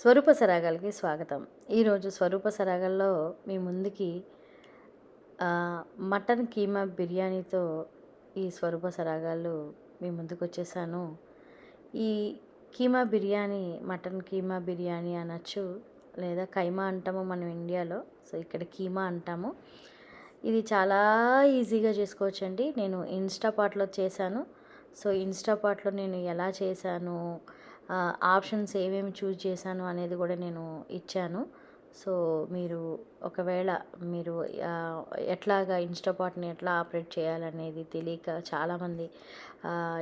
స్వరూప సరాగాలకి స్వాగతం. ఈరోజు స్వరూప సరాగాల్లో మీ ముందుకి మటన్ కీమా బిర్యానీతో ఈ స్వరూప సరాగాలు మీ ముందుకు వచ్చేసాను ఈ కీమా బిర్యానీ మటన్ కీమా బిర్యానీ అనొచ్చు లేదా కైమా అంటాము మనం ఇండియాలో. సో ఇక్కడ కీమా అంటాము. ఇది చాలా ఈజీగా చేసుకోవచ్చండి. నేను ఇన్స్టాపాట్లో చేశాను. సో ఇన్స్టాపాట్లో నేను ఎలా చేశాను ఆప్షన్స్ ఏమేమి చూజ్ చేశాను అనేది కూడా నేను ఇచ్చాను. సో మీరు ఒకవేళ మీరు ఎట్లాగా ఇన్స్టాపాట్ని ఎట్లా ఆపరేట్ చేయాలనేది తెలియక చాలామంది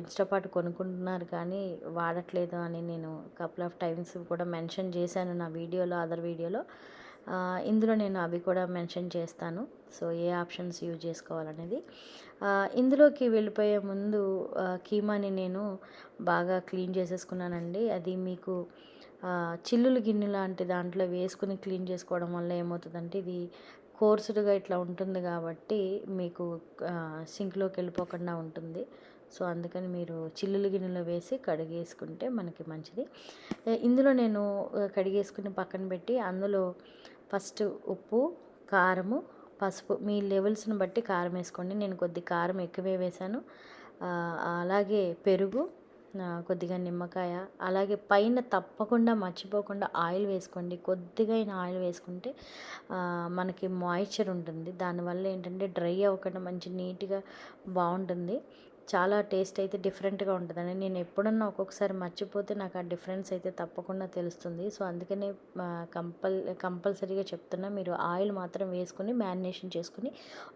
ఇన్స్టాపాట్ కొనుక్కుంటున్నారు కానీ వాడట్లేదు అని నేను కపుల్ ఆఫ్ టైమ్స్ కూడా మెన్షన్ చేశాను నా వీడియోలో అదర్ వీడియోలో. ఇందులో నేను అవి కూడా మెన్షన్ చేస్తాను. సో ఏ ఆప్షన్స్ యూజ్ చేసుకోవాలనేది. ఇందులోకి వెళ్ళిపోయే ముందు కీమాని నేను బాగా క్లీన్ చేసేసుకున్నానండి. అది మీకు చిల్లులు గిన్నె లాంటి దాంట్లో వేసుకుని క్లీన్ చేసుకోవడం వల్ల ఏమవుతుందంటే ఇది కోర్సుడుగా ఇట్లా ఉంటుంది కాబట్టి మీకు సింక్లోకి వెళ్ళిపోకుండా ఉంటుంది. సో అందుకని మీరు చిల్లులు గిన్నెలో వేసి కడిగేసుకుంటే మనకి మంచిది. ఇందులో నేను కడిగేసుకుని పక్కన పెట్టి అందులో ఫస్ట్ ఉప్పు కారము పసుపు. మీ లెవెల్స్ని బట్టి కారం వేసుకోండి. నేను కొద్ది కారం ఎక్కువే వేశాను. అలాగే పెరుగు కొద్దిగా నిమ్మకాయ అలాగే పైన తప్పకుండా మర్చిపోకుండా ఆయిల్ వేసుకోండి. కొద్దిగా అయిన ఆయిల్ వేసుకుంటే మనకి మాయిశ్చర్ ఉంటుంది. దానివల్ల ఏంటంటే డ్రై అవ్వకుండా మంచి నీట్గా బాగుంటుంది. చాలా టేస్ట్ అయితే డిఫరెంట్గా ఉంటుందండి. నేను ఎప్పుడన్నా ఒక్కొక్కసారి మర్చిపోతే నాకు ఆ డిఫరెన్స్ అయితే తప్పకుండా తెలుస్తుంది. సో అందుకనే కంపల్ కంపల్సరీగా చెప్తున్నా మీరు ఆయిల్ మాత్రం వేసుకుని మ్యారినేషన్ చేసుకుని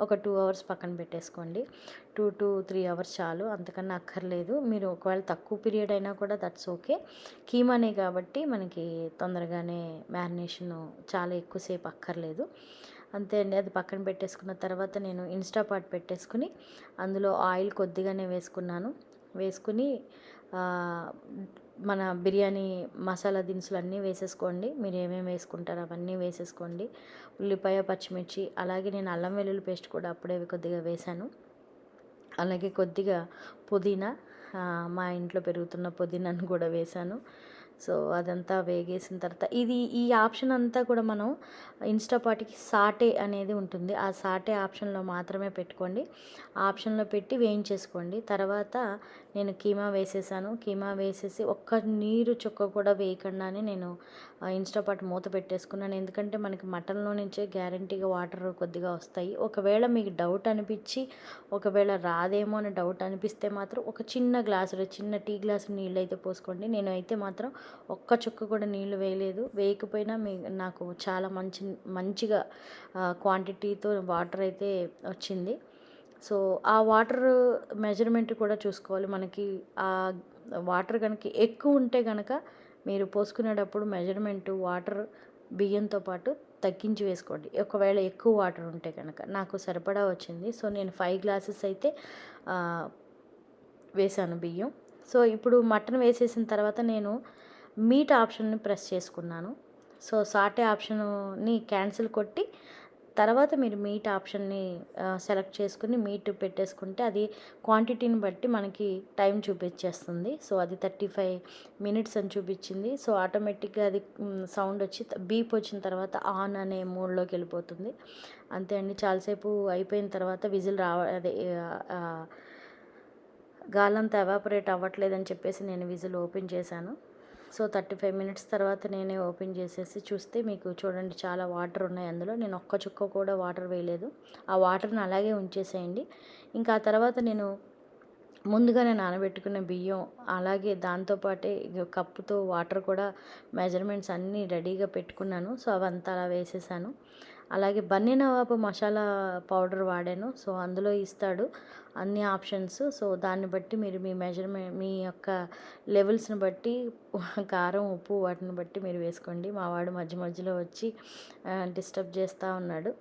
ఒక టూ అవర్స్ పక్కన పెట్టేసుకోండి. టూ టు త్రీ అవర్స్ చాలు అంతకన్నా అక్కర్లేదు. మీరు ఒకవేళ తక్కువ పీరియడ్ అయినా కూడా దట్స్ ఓకే. కీమానే కాబట్టి మనకి తొందరగానే మ్యారినేషన్ చాలా ఎక్కువసేపు అక్కర్లేదు. అంతే అండి. అది పక్కన పెట్టేసుకున్న తర్వాత నేను ఇన్స్టా పాట్ పెట్టేసుకుని అందులో ఆయిల్ కొద్దిగానే వేసుకున్నాను. వేసుకుని మన బిర్యానీ మసాలా దినుసులు అన్నీ వేసేసుకోండి. మీరు ఏమేమి వేసుకుంటారో అవన్నీ వేసేసుకోండి. ఉల్లిపాయ పచ్చిమిర్చి అలాగే నేను అల్లం వెల్లుల్లి పేస్ట్ కూడా అప్పుడే కొద్దిగా వేశాను. అలాగే కొద్దిగా పుదీనా మా ఇంట్లో పెరుగుతున్న పుదీనాను కూడా వేశాను. సో అదంతా వేగేసిన తర్వాత ఇది ఈ ఆప్షన్ అంతా కూడా మనం ఇన్స్టాపాటికి సాటే అనేది ఉంటుంది. ఆ సాటే ఆప్షన్లో మాత్రమే పెట్టుకోండి. ఆప్షన్లో పెట్టి వేయించేసుకోండి. తర్వాత నేను కీమా వేసేసాను. కీమా వేసేసి ఒక్క నీరు చుక్క కూడా వేయకుండానే నేను ఆ, ఇన్స్టాపాట్ మూత పెట్టేసుకున్నాను. ఎందుకంటే మనకి మటన్లో నుంచే గ్యారంటీగా వాటర్ కొద్దిగా వస్తాయి. ఒకవేళ మీకు డౌట్ అనిపించి ఒకవేళ రాదేమో అని డౌట్ అనిపిస్తే మాత్రం ఒక చిన్న గ్లాసులో చిన్న టీ గ్లాసు నీళ్ళు అయితే పోసుకోండి. నేను అయితే మాత్రం ఒక్క చుక్క కూడా నీళ్ళు వేయలేదు. వేయకపోయినా మీ నాకు చాలా మంచి మంచిగా క్వాంటిటీతో వాటర్ అయితే వచ్చింది. సో ఆ వాటర్ మెజర్మెంట్ కూడా చూసుకోవాలి. మనకి ఆ వాటర్ కనుక ఎక్కువ ఉంటే కనుక మీరు పోసుకునేటప్పుడు మెజర్మెంట్ వాటర్ బియ్యంతో పాటు తగ్గించి వేసుకోండి. ఒకవేళ ఎక్కువ వాటర్ ఉంటే కనుక నాకు సరిపడా వచ్చింది. సో నేను ఫైవ్ గ్లాసెస్ అయితే వేశాను వేసాను బియ్యం. సో ఇప్పుడు మటన్ వేసేసిన తర్వాత నేను మీట్ ఆప్షన్ని ప్రెస్ చేసుకున్నాను. సో సాటే ఆప్షన్ని క్యాన్సిల్ కొట్టి తర్వాత మీరు మీట్ ఆప్షన్ని సెలెక్ట్ చేసుకుని మీట్ పెట్టేసుకుంటే అది క్వాంటిటీని బట్టి మనకి టైం చూపించేస్తుంది. సో అది థర్టీ ఫైవ్ మినిట్స్ అని చూపించింది. సో ఆటోమేటిక్గా అది సౌండ్ వచ్చి బీప్ వచ్చిన తర్వాత ఆన్ అనే మోడ్లోకి వెళ్ళిపోతుంది. అంతే అండి. చాలాసేపు అయిపోయిన తర్వాత విజిల్ రావ అదే గాలంతా ఎవాపరేట్ అవ్వట్లేదని చెప్పేసి నేను విజిల్ ఓపెన్ చేశాను. సో థర్టీ ఫైవ్ మినిట్స్ తర్వాత నేనే ఓపెన్ చేసేసి చూస్తే మీకు చూడండి చాలా వాటర్ ఉన్నాయి అందులో. నేను ఒక్క చుక్క కూడా వాటర్ వేయలేదు. ఆ వాటర్ని అలాగే ఉంచేసేయండి. ఇంకా ఆ తర్వాత నేను ముందుగానే నానబెట్టుకున్న బియ్యం అలాగే దాంతోపాటే కప్పుతో వాటర్ కూడా మెజర్మెంట్స్ అన్నీ రెడీగా పెట్టుకున్నాను. సో అవంతా అలా వేసేసాను. అలాగే బన్నీ నవాబ్ మసాలా పౌడర్ వాడాను. సో అందులో ఇస్తాడు అన్ని ఆప్షన్స్. సో దాన్ని బట్టి మీరు మీ మెజర్మెంట్ మీ యొక్క లెవెల్స్ని బట్టి కారం ఉప్పు వాటిని బట్టి మీరు వేసుకోండి. మా వాడు మధ్య మధ్యలో వచ్చి డిస్టర్బ్ చేస్తూ ఉన్నాడు.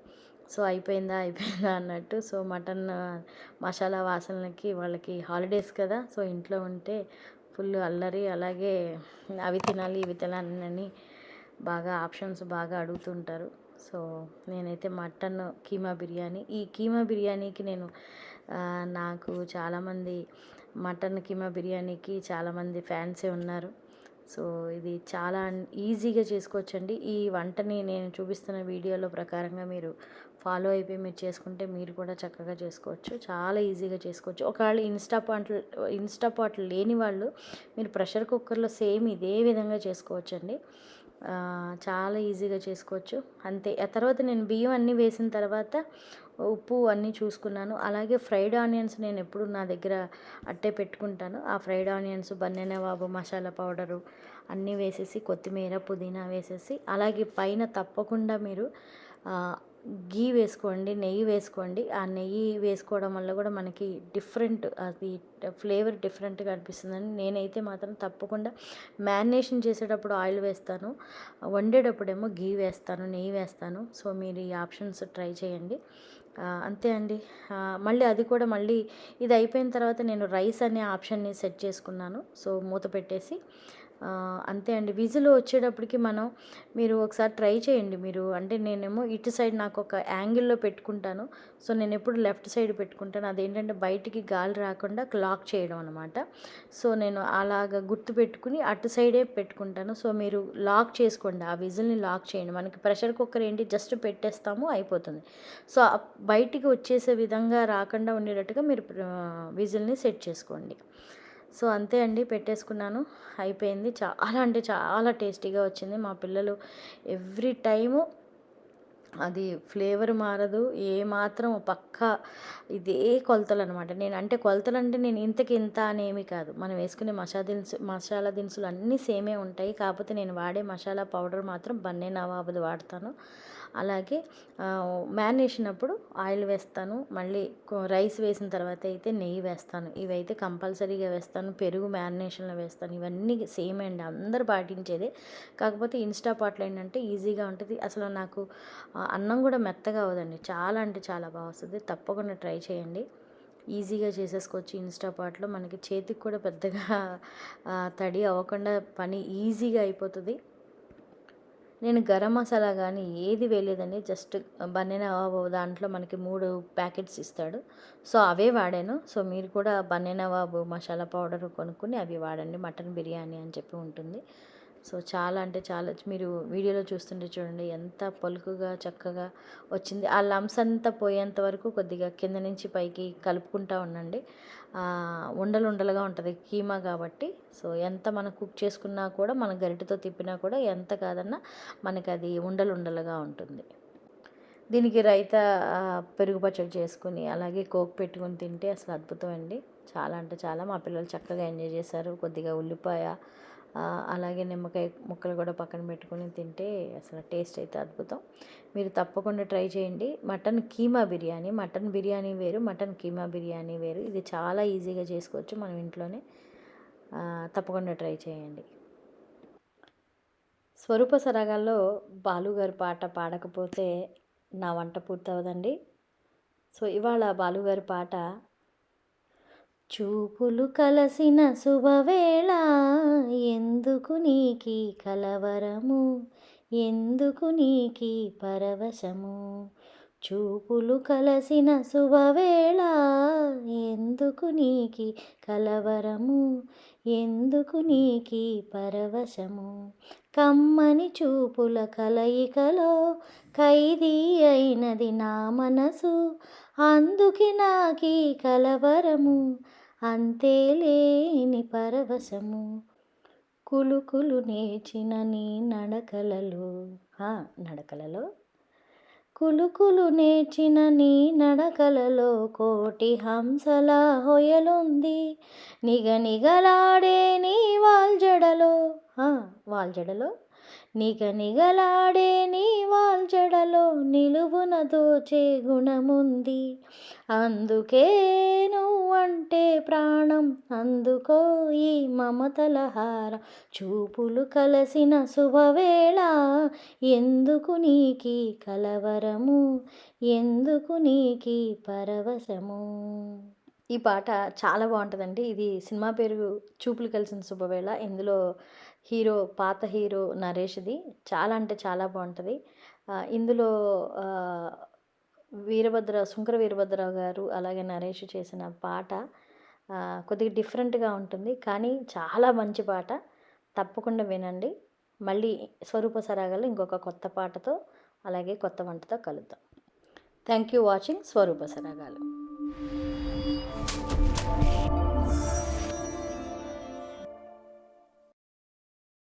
సో అయిపోయిందా అయిపోయిందా అన్నట్టు. సో మటన్ మసాలా వాసనలకి వాళ్ళకి హాలిడేస్ కదా. సో ఇంట్లో ఉంటే ఫుల్ అల్లరి. అలాగే అవి తినాలి ఇవి తినాలని బాగా ఆప్షన్స్ బాగా అడుగుతుంటారు. సో నేనైతే మటన్ కీమా బిర్యానీ. ఈ కీమా బిర్యానీకి నేను నాకు చాలామంది మటన్ కీమా బిర్యానీకి చాలామంది ఫ్యాన్సే ఉన్నారు. సో ఇది చాలా ఈజీగా చేసుకోవచ్చండి. ఈ వంటని నేను చూపిస్తున్న వీడియోలో ప్రకారంగా మీరు ఫాలో అయిపోయి మీరు చేసుకుంటే మీరు కూడా చక్కగా చేసుకోవచ్చు. చాలా ఈజీగా చేసుకోవచ్చు. ఒకవేళ ఇన్స్టా పాట్ ఇన్స్టా పాట్లు లేని వాళ్ళు మీరు ప్రెషర్ కుక్కర్లో సేమ్ ఇదే విధంగా చేసుకోవచ్చండి. చాలా ఈజీగా చేసుకోవచ్చు. అంతే. ఆ తర్వాత నేను బియ్యం అన్నీ వేసిన తర్వాత ఉప్పు అన్నీ చూసుకున్నాను. అలాగే ఫ్రైడ్ ఆనియన్స్ నేను ఎప్పుడు నా దగ్గర అట్టే పెట్టుకుంటాను. ఆ ఫ్రైడ్ ఆనియన్స్ బన్నెన బాబు మసాలా పౌడరు అన్నీ వేసేసి కొత్తిమీర పుదీనా వేసేసి అలాగే పైన తప్పకుండా మీరు గీ వేసుకోండి నెయ్యి వేసుకోండి. ఆ నెయ్యి వేసుకోవడం వల్ల కూడా మనకి డిఫరెంట్ అది ఫ్లేవర్ డిఫరెంట్గా అనిపిస్తుందని నేనైతే మాత్రం తప్పకుండా మ్యారినేషన్ చేసేటప్పుడు ఆయిల్ వేస్తాను. వండేటప్పుడేమో గీ వేస్తాను నెయ్యి వేస్తాను. సో మీరు ఈ ఆప్షన్స్ ట్రై చేయండి. అంతే అండి. మళ్ళీ అది కూడా మళ్ళీ ఇది అయిపోయిన తర్వాత నేను రైస్ అనే ఆప్షన్ని సెట్ చేసుకున్నాను. సో మూత పెట్టేసి అంతే అండి. విజిల్ వచ్చేటప్పటికి మనం మీరు ఒకసారి ట్రై చేయండి మీరు. అంటే నేనేమో ఇటు సైడ్ నాకు ఒక యాంగిల్లో పెట్టుకుంటాను. సో నేను ఎప్పుడు లెఫ్ట్ సైడ్ పెట్టుకుంటాను. అదేంటంటే బయటికి గాలి రాకుండా లాక్ చేయడం అనమాట సో నేను అలాగ గుర్తు పెట్టుకుని అటు సైడే పెట్టుకుంటాను. సో మీరు లాక్ చేసుకోండి. ఆ విజిల్ని లాక్ చేయండి. మనకి ప్రెషర్ కుక్కర్ ఏంటి? జస్ట్ పెట్టేస్తాము అయిపోతుంది. సో బయటికి వచ్చేసే విధంగా రాకుండా ఉండేటట్టుగా మీరు విజిల్ని సెట్ చేసుకోండి. సో అంతే అండి పెట్టేసుకున్నాను. అయిపోయింది. చాలా అంటే చాలా టేస్టీగా వచ్చింది. మా పిల్లలు ఎవ్రీ టైము అది ఫ్లేవర్ మారదు. ఏ మాత్రం పక్కా ఇదే కొలతలు అనమాట నేను అంటే కొలతలు అంటే నేను ఇంతకి ఇంత అనేమి కాదు. మనం వేసుకునే మసాలా దినుసు మసాలా దినుసులు అన్నీ సేమే ఉంటాయి. కాకపోతే నేను వాడే మసాలా పౌడర్ మాత్రం బన్నే నవాబుది వాడతాను. అలాగే మ్యారినేషన్ అప్పుడు ఆయిల్ వేస్తాను. మళ్ళీ రైస్ వేసిన తర్వాత అయితే నెయ్యి వేస్తాను. ఇవైతే కంపల్సరీగా వేస్తాను. పెరుగు మ్యారినేషన్లో వేస్తాను. ఇవన్నీ సేమ్ అండి. అందరు పాటించేదే. కాకపోతే ఇన్స్టా పాట్లో ఏంటంటే ఈజీగా ఉంటుంది. అసలు నాకు అన్నం కూడా మెత్తగా అవదండి చాలా అంటే చాలా బాగా వస్తుంది. తప్పకుండా ట్రై చేయండి. ఈజీగా చేసేసుకోవచ్చు ఇన్స్టా పాట్లో. మనకి చేతికి కూడా పెద్దగా తడి అవ్వకుండా పని ఈజీగా అయిపోతుంది. నేను గరం మసాలా కానీ ఏది వేయలేదండి. జస్ట్ బన్నెన దాంట్లో మనకి మూడు ప్యాకెట్స్ ఇస్తాడు. సో అవే వాడాను. సో మీరు కూడా బన్నెన బాబు మసాలా పౌడర్ కొనుక్కుని అవి వాడండి. మటన్ బిర్యానీ అని చెప్పి ఉంటుంది. సో చాలా అంటే చాలా మీరు వీడియోలో చూస్తుంటే చూడండి ఎంత పలుకుగా చక్కగా వచ్చింది. ఆ లమ్స్ అంతా పోయేంత వరకు కొద్దిగా కింద నుంచి పైకి కలుపుకుంటా ఉండండి. ఉండలు ఉండలుగా ఉంటుంది కీమా కాబట్టి. సో ఎంత మనం కుక్ చేసుకున్నా కూడా మన గరిటతో తిప్పినా కూడా ఎంత కాదన్నా మనకి అది ఉండలు ఉండలుగా ఉంటుంది. దీనికి రైతా పెరుగు పచ్చడి చేసుకుని అలాగే కోక్ పెట్టుకుని తింటే అసలు అద్భుతం అండి. చాలా అంటే చాలా మా పిల్లలు చక్కగా ఎంజాయ్ చేశారు. కొద్దిగా ఉల్లిపాయ అలాగే నిమ్మకాయ ముక్కలు కూడా పక్కన పెట్టుకుని తింటే అసలు టేస్ట్ అయితే అద్భుతం. మీరు తప్పకుండా ట్రై చేయండి. మటన్ కీమా బిర్యానీ మటన్ బిర్యానీ వేరు మటన్ కీమా బిర్యానీ వేరు. ఇది చాలా ఈజీగా చేసుకోవచ్చు మనం ఇంట్లోనే. తప్పకుండా ట్రై చేయండి. స్వరూప సరాగాల్లో బాలుగారి పాట పాడకపోతే నా వంట పూర్తవదండి. సో ఇవాళ బాలుగారి పాట చూపులు కలసిన శుభవేళ ఎందుకు నీకి కలవరము? ఎందుకు నీకి పరవశము? చూపులు కలసిన శుభవేళ ఎందుకు నీకి కలవరము? ఎందుకు నీకి పరవశము? కమ్మని చూపుల కలయికలో ఖైదీ అయినది నా మనసు అందుకి నాకీ కలవరము. అంతేలేని పరవశము. కులుకులు నేర్చిన నీ నడకలలో. నడకలలో? కులుకులు నేర్చిన నీ నడకలలో కోటి హంసల హొయలుంది. నిగ నిగలాడే నీ వాల్జడలో. వాల్జడలో? నిగనిగలాడే నీ వాల్చడలో నిలువున దోచే గుణముంది. అందుకే నువ్వంటే ప్రాణం అందుకో ఈ మమతలహార చూపులు కలసిన శుభవేళ ఎందుకు నీకి కలవరము? ఎందుకు నీకి పరవశము? ఈ పాట చాలా బాగుంటుందండి. ఇది సినిమా పేరు చూపులు కలిసిన శుభవేళ. ఇందులో హీరో పాత హీరో నరేష్ది చాలా అంటే చాలా బాగుంటుంది. ఇందులో వీరభద్ర శుంకర వీరభద్రరావు గారు అలాగే నరేష్ చేసిన పాట కొద్దిగా డిఫరెంట్గా ఉంటుంది. కానీ చాలా మంచి పాట. తప్పకుండా వినండి. మళ్ళీ స్వరూప సరాగాలు ఇంకొక కొత్త పాటతో అలాగే కొత్త వంటతో కలుద్దాం. Thank you watching Swarupa Saragalu